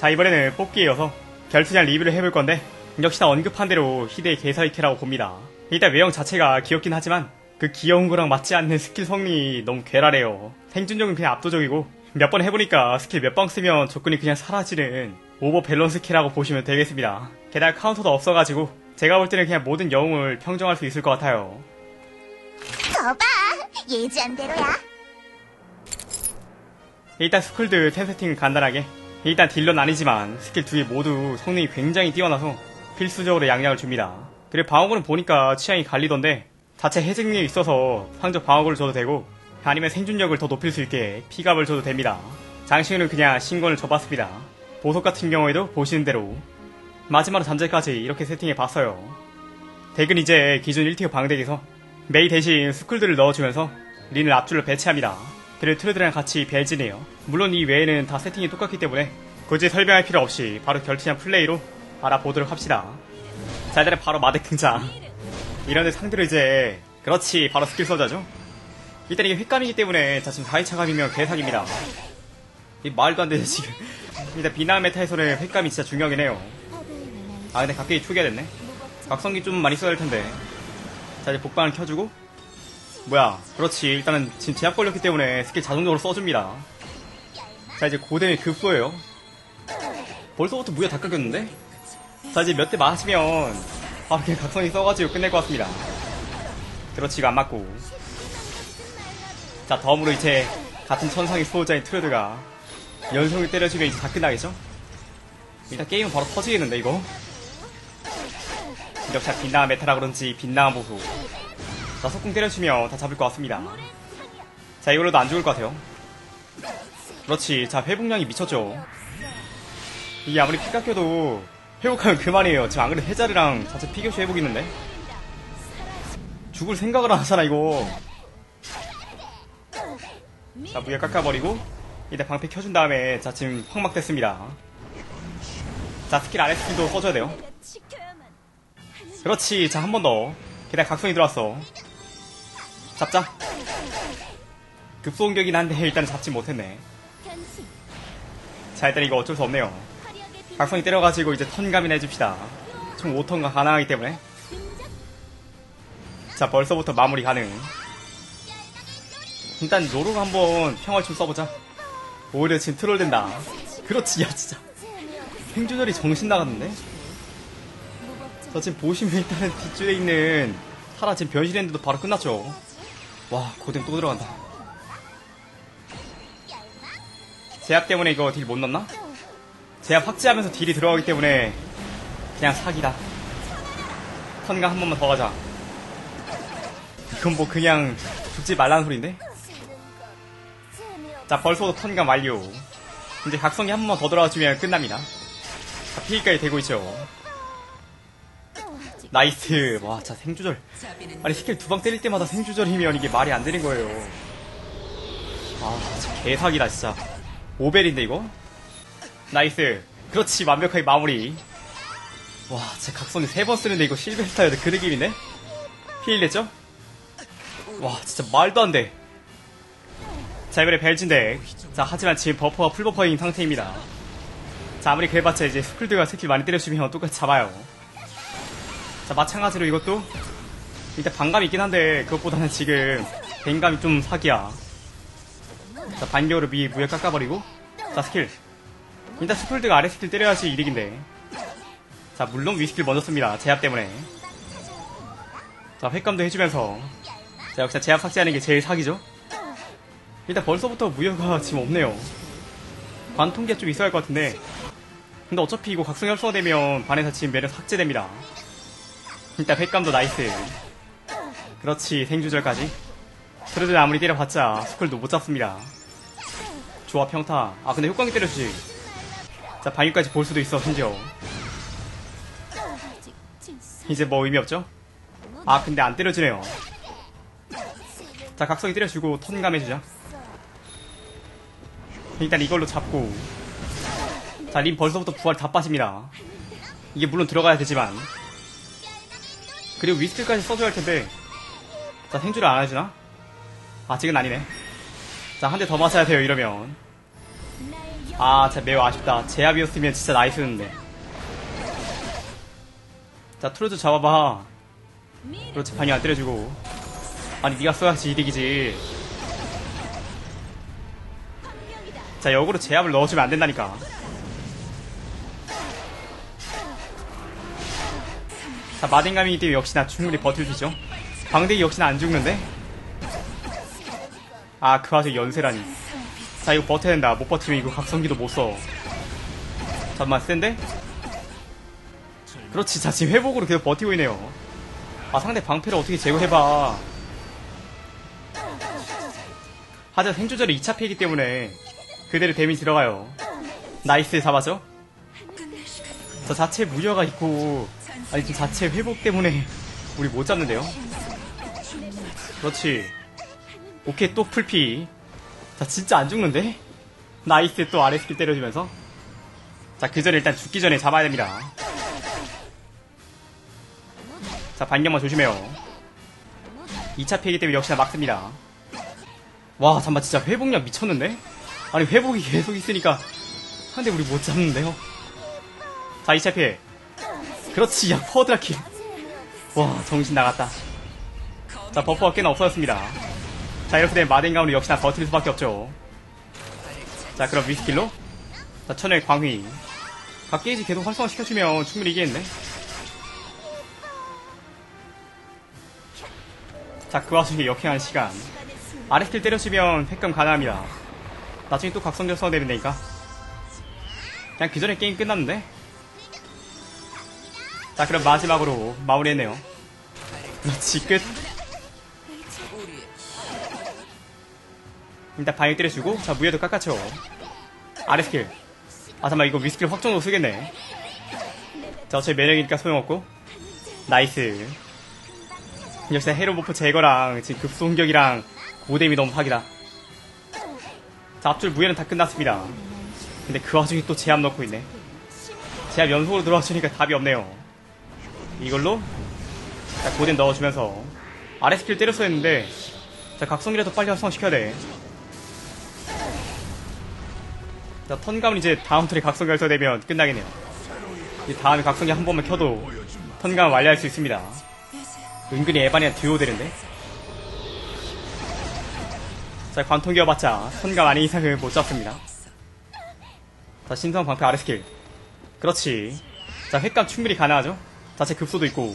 자 이번에는 뽑기에 이어서 결투장 리뷰를 해볼 건데 역시나 언급한 대로 희대의 개사이케라고 봅니다. 일단 외형 자체가 귀엽긴 하지만 그 귀여운 거랑 맞지 않는 스킬 성능이 너무 괴랄해요. 생존력은 그냥 압도적이고 몇 번 해보니까 스킬 몇 방 쓰면 적군이 그냥 사라지는 오버 밸런스 키라고 보시면 되겠습니다. 게다가 카운터도 없어가지고 제가 볼 때는 그냥 모든 영웅을 평정할 수 있을 것 같아요. 거봐 예지한 대로야 일단 스쿨드 템 세팅은 간단하게 일단 딜러는 아니지만 스킬 두 개 모두 성능이 굉장히 뛰어나서 필수적으로 양약을 줍니다. 그리고 방어구는 보니까 취향이 갈리던데 자체 해제 능력이 있어서 상적 방어구를 줘도 되고 아니면 생존력을 더 높일 수 있게 피갑을 줘도 됩니다. 장식은 그냥 신권을 줘봤습니다. 보석 같은 경우에도 보시는 대로 마지막으로 잠재까지 이렇게 세팅해 봤어요. 덱은 이제 기존 1티어 방덱에서 메이 대신 스쿨들을 넣어주면서 린을 앞줄로 배치합니다. 트레드랑 같이 벨진해요. 물론 이 외에는 다 세팅이 똑같기 때문에 굳이 설명할 필요 없이 바로 결투장 플레이로 알아보도록 합시다. 자, 일단 바로 마덱 등장. 이런데 상대로 이제 그렇지 바로 스킬 써자죠. 일단 이게 횟감이기 때문에 자 지금 4회차 감이면 개사기입니다. 이 말도 안 되네 지금. 일단 비나 메타에서는 횟감이 진짜 중요하긴 해요. 아 근데 갑자기 초기화 됐네. 각성기 좀 많이 써야 할 텐데. 자 이제 복방을 켜주고 뭐야 그렇지. 일단은 지금 제압 걸렸기 때문에 스킬 자동적으로 써줍니다. 자 이제 고대의 급소예요. 벌써부터 무야 다 깎였는데? 자 이제 몇 대 맞으면 바로 그냥 각성이 써가지고 끝낼 것 같습니다. 그렇지 이거 안 맞고. 자 덤으로 이제 같은 천상의 수호자인 트레드가 연속을 때려주면 이제 다 끝나겠죠? 일단 게임은 바로 터지겠는데 이거? 역시 빛나한 메타라 그런지 빛나한 보소 자, 속공 때려주면 다 잡을 것 같습니다. 자, 이걸로도 안 죽을 것 같아요. 그렇지. 자, 회복량이 미쳤죠. 이게 아무리 피 깎여도 회복하면 그만이에요. 지금 안 그래도 해자리랑 자체 피겨시 회복 있는데? 죽을 생각을 안 하잖아, 이거. 자, 무에 깎아버리고, 일단 방패 켜준 다음에, 자, 지금 확막 됐습니다. 자, 스킬 아래 스킬도 써줘야 돼요. 그렇지. 자, 한 번 더. 게다가 각성이 들어왔어. 잡자. 급소 공격이긴 한데 일단 잡지 못했네. 자 일단 이거 어쩔 수 없네요. 각성이 때려가지고 이제 턴감이나 해줍시다. 총 5턴가 가능하기 때문에. 자 벌써부터 마무리 가능. 일단 로로 한번 평을 좀 써보자. 오히려 지금 트롤 된다. 그렇지 야 진짜. 생조절이 정신 나갔는데? 자 지금 보시면 일단은 뒷줄에 있는 타라 지금 변신했는데도 바로 끝났죠. 와 고뎀 또 들어간다. 제압 때문에 이거 딜 못 넣나? 제압 확지하면서 딜이 들어가기 때문에 그냥 사기다. 턴가 한 번만 더 가자. 이건 뭐 그냥 죽지 말라는 소린데? 자 벌써도 턴가 완료. 이제 각성이 한 번만 더 들어가주면 끝납니다. 자 피기까지 되고 있죠. 나이스. 와, 자, 생주절. 아니, 스킬 두 방 때릴 때마다 생주절이면 이게 말이 안 되는 거예요. 아, 진짜 개사기다, 진짜. 오벨인데, 이거? 나이스. 그렇지, 완벽하게 마무리. 와, 제 각성이 세 번 쓰는데 이거 실베스타여도 그 느낌이네? 힐 냈죠? 와, 진짜 말도 안 돼. 자, 이번에 벨진데. 자, 하지만 지금 버퍼가 풀버퍼인 상태입니다. 자, 아무리 그래봤자 이제 스쿨드가 스킬 많이 때려주면 똑같이 잡아요. 자 마찬가지로 이것도 일단 반감이 있긴 한데 그것보다는 지금 뱅감이 좀 사기야. 자 반격으로 미 무에 깎아버리고 자 스킬. 일단 스쿨드가 아래 스킬 때려야지 이득인데. 자 물론 위 스킬 먼저 씁니다. 제압 때문에. 자 횟감도 해주면서. 자 역시 제압 삭제하는 게 제일 사기죠. 일단 벌써부터 무효가 지금 없네요. 관통기가 좀 있어야 할 것 같은데. 근데 어차피 이거 각성 협소되면 반에서 지금 매력 삭제됩니다 일단 횟감도 나이스. 그렇지 생주절까지. 트레드 아무리 때려봤자 스쿨도 못 잡습니다. 좋아 평타. 아 근데 효광이 때려주지. 자 방위까지 볼 수도 있어 심지어. 이제 뭐 의미 없죠? 아 근데 안 때려주네요. 자 각성이 때려주고 턴감 해주자. 일단 이걸로 잡고. 자림 벌써부터 부활 다 빠집니다. 이게 물론 들어가야 되지만 그리고 위스킬까지 써줘야 할 텐데. 자, 생주를 안 해주나? 아직은 아니네. 자, 한 대 더 맞아야 돼요, 이러면. 아, 진짜 매우 아쉽다. 제압이었으면 진짜 나이스였는데. 자, 트로즈 잡아봐. 그렇지, 반이 안 때려주고. 아니, 네가 써야지 이득이지. 자, 역으로 제압을 넣어주면 안 된다니까. 자, 마딘감이기 때문에 역시나 충분히 있죠. 방대기 역시나 안 죽는데? 아, 그 와중에 연세라니. 자, 이거 버텨야 된다. 못 버티면 이거 각성기도 못 써. 잠깐만, 센데? 그렇지. 자, 지금 회복으로 계속 버티고 있네요. 아, 상대 방패를 어떻게 제거해봐. 하지만 생조절이 2차 피이기 때문에 그대로 데미지 들어가요. 나이스 잡아죠? 저 자체 무효가 있고, 아니, 지금 자체 회복 때문에 우리 못 잡는데요? 그렇지. 오케이, 또 풀피. 자, 진짜 안 죽는데? 나이스 또 아래 스킬 때려주면서. 자, 그 전에 일단 죽기 전에 잡아야 됩니다. 자, 반격만 조심해요. 2차 피이기 때문에 역시나 막습니다. 와, 잠깐만, 진짜 회복력 미쳤는데? 아니, 회복이 계속 있으니까 상대 우리 못 잡는데요? 자, 2차 피해. 그렇지, 야, 퍼드라킬. 와, 정신 나갔다. 자, 버퍼가 꽤나 없어졌습니다. 자, 이렇게 되면 마덴가운은 역시나 버틸 수밖에 없죠. 자, 그럼 위스킬로? 자, 천연의 광휘. 각게이지 계속 활성화시켜주면 충분히 이기겠네. 자, 그 와중에 역행하는 시간. 아래 스킬 때려치면 획감 가능합니다. 나중에 또 각성력 써야 되는데니까. 그냥 그 전에 게임 끝났는데? 자, 그럼 마지막으로 마무리했네요. 그렇지, 끝. 일단 방역 때려주고, 자, 무예도 깎아쳐. 아래 스킬. 아, 잠깐만, 이거 위스킬 확정으로 쓰겠네. 자, 어차피 매력이니까 소용없고. 나이스. 역시 헤로 버프 제거랑 지금 급소 공격이랑 고뎀이 너무 사기다. 자, 앞줄 무예는 다 끝났습니다. 근데 그 와중에 또 제압 넣고 있네. 제압 연속으로 들어와주니까 답이 없네요. 이걸로 자, 고뎀 넣어주면서 아래 스킬 때렸어야 했는데 자, 각성기라도 빨리 활성화시켜야 돼. 자, 턴감은 이제 다음 턴에 각성기 활성화되면 끝나겠네요. 이 다음에 각성기 한 번만 켜도 턴감을 완료할 수 있습니다. 은근히 에반이랑 듀오 되는데? 자, 관통 기어봤자 턴감 아닌 이상은 못 잡습니다. 자, 신성 방패 아래 스킬. 그렇지. 자, 횟감 충분히 가능하죠? 자체 급소도 있고.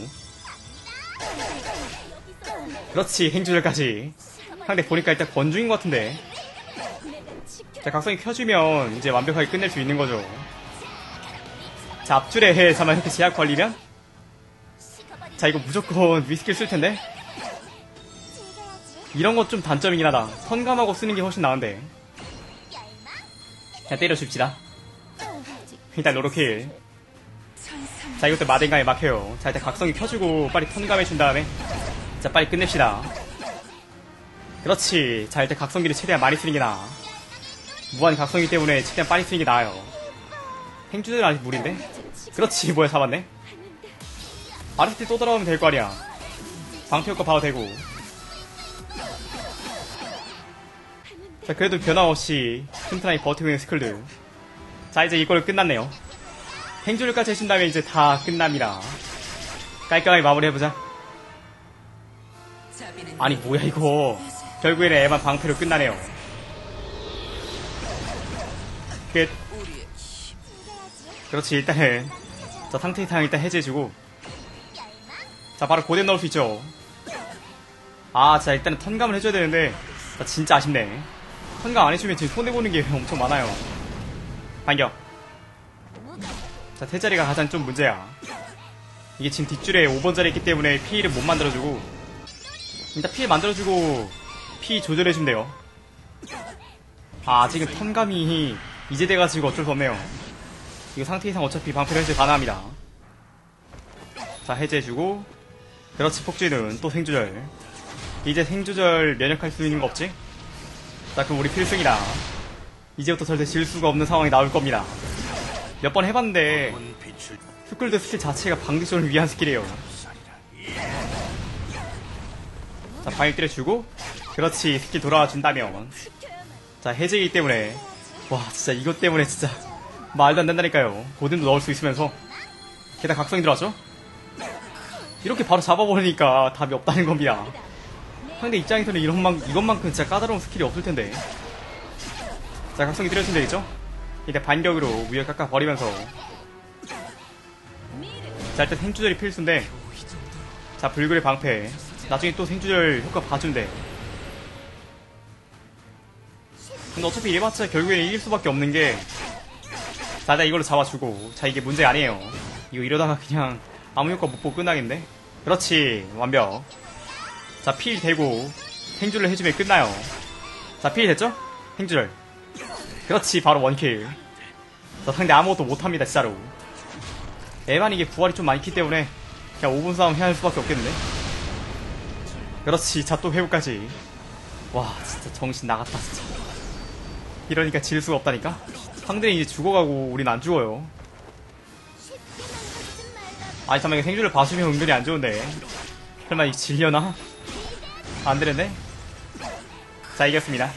그렇지, 행주절까지. 상대 보니까 일단 권중인 것 같은데. 자, 각성이 켜주면 이제 완벽하게 끝낼 수 있는 거죠. 자, 앞줄에 해, 잠깐 이렇게 제약 걸리면? 자, 이거 무조건 위스킬 쓸 텐데? 이런 것 좀 단점이긴 하다. 선감하고 쓰는 게 훨씬 나은데. 자, 때려줍시다. 일단 로로킬. 자, 이것도 마덴감에 막혀요. 자, 일단 각성이 켜주고 빨리 턴감해준 다음에 자, 빨리 끝냅시다. 그렇지. 자, 일단 각성기를 최대한 많이 쓰는 게 나아. 무한 각성기 때문에 최대한 빨리 쓰는 게 나아요. 행주들 아직 무리인데? 그렇지, 뭐야, 잡았네? 아르스티 또 돌아오면 될 거 아니야. 방패 효과 봐도 되고. 자, 그래도 변화 없이 튼튼하게 버티고 있는 스쿨드. 자, 이제 이걸 끝났네요. 행주를까지 해준다면 이제 다 끝납니다. 깔끔하게 마무리해보자. 아니, 뭐야, 이거. 결국에는 에반 방패로 끝나네요. 끝. 그렇지, 일단은. 자, 상태 이상 일단 해제해주고. 자, 바로 고뎀 넣을 수 있죠. 아, 자, 일단은 턴감을 해줘야 되는데, 자, 진짜 아쉽네. 턴감 안 해주면 지금 손해보는 게 엄청 많아요. 반격. 자, 태자리가 가장 좀 문제야. 이게 지금 뒷줄에 5번 자리 있기 때문에 피를 못 만들어주고, 일단 피 만들어주고, 피 조절해주면 돼요. 아, 지금 턴감이 이제 돼가지고 어쩔 수 없네요. 이거 상태 이상 어차피 방패를 해제 가능합니다. 자, 해제해주고, 그렇지, 폭주는 또 생조절. 이제 생조절 면역할 수 있는 거 없지? 자, 그럼 우리 필승이다. 이제부터 절대 질 수가 없는 상황이 나올 겁니다. 몇 번 해봤는데, 스쿨드 스킬 자체가 방지존을 위한 스킬이에요. 자, 방역 때려주고, 그렇지, 스킬 돌아와 준다면. 자, 해제이기 때문에, 와 진짜 이것 때문에 진짜 말도 안 된다니까요 고든도 넣을 수 있으면서 게다가 각성이 들어왔죠? 이렇게 바로 잡아버리니까 답이 없다는 겁니다 상대 입장에서는 이런 만, 이것만큼 진짜 까다로운 스킬이 없을 텐데 자 각성이 들어주면 되겠죠? 일단 반격으로 위에 깎아 버리면서 자 일단 생주절이 필수인데 자 불굴의 방패. 나중에 또 생주절 효과 돼 근데 어차피 이래봤자 결국에는 이길 수밖에 없는 게 자, 나 이걸로 잡아주고 자 이게 문제 아니에요. 이거 이러다가 그냥 아무 효과 못 보고 끝나겠네? 그렇지 완벽. 자필 되고 행주를 해주면 끝나요. 자 필 됐죠? 행주를 그렇지 바로 원킬. 자 상대 아무것도 못합니다 진짜로. 에반 이게 부활이 좀 많기 때문에 그냥 5분 싸움 해야 할 수밖에 없겠는데? 그렇지 자 또 회복까지. 와 진짜 정신 나갔다 진짜. 이러니까 질 수가 없다니까? 상대는 이제 죽어가고 우린 안 죽어요. 아니 잠깐만 생주를 봐주면 은근히 안 좋은데. 설마 이 질려나? 안 되는데? 자 이겼습니다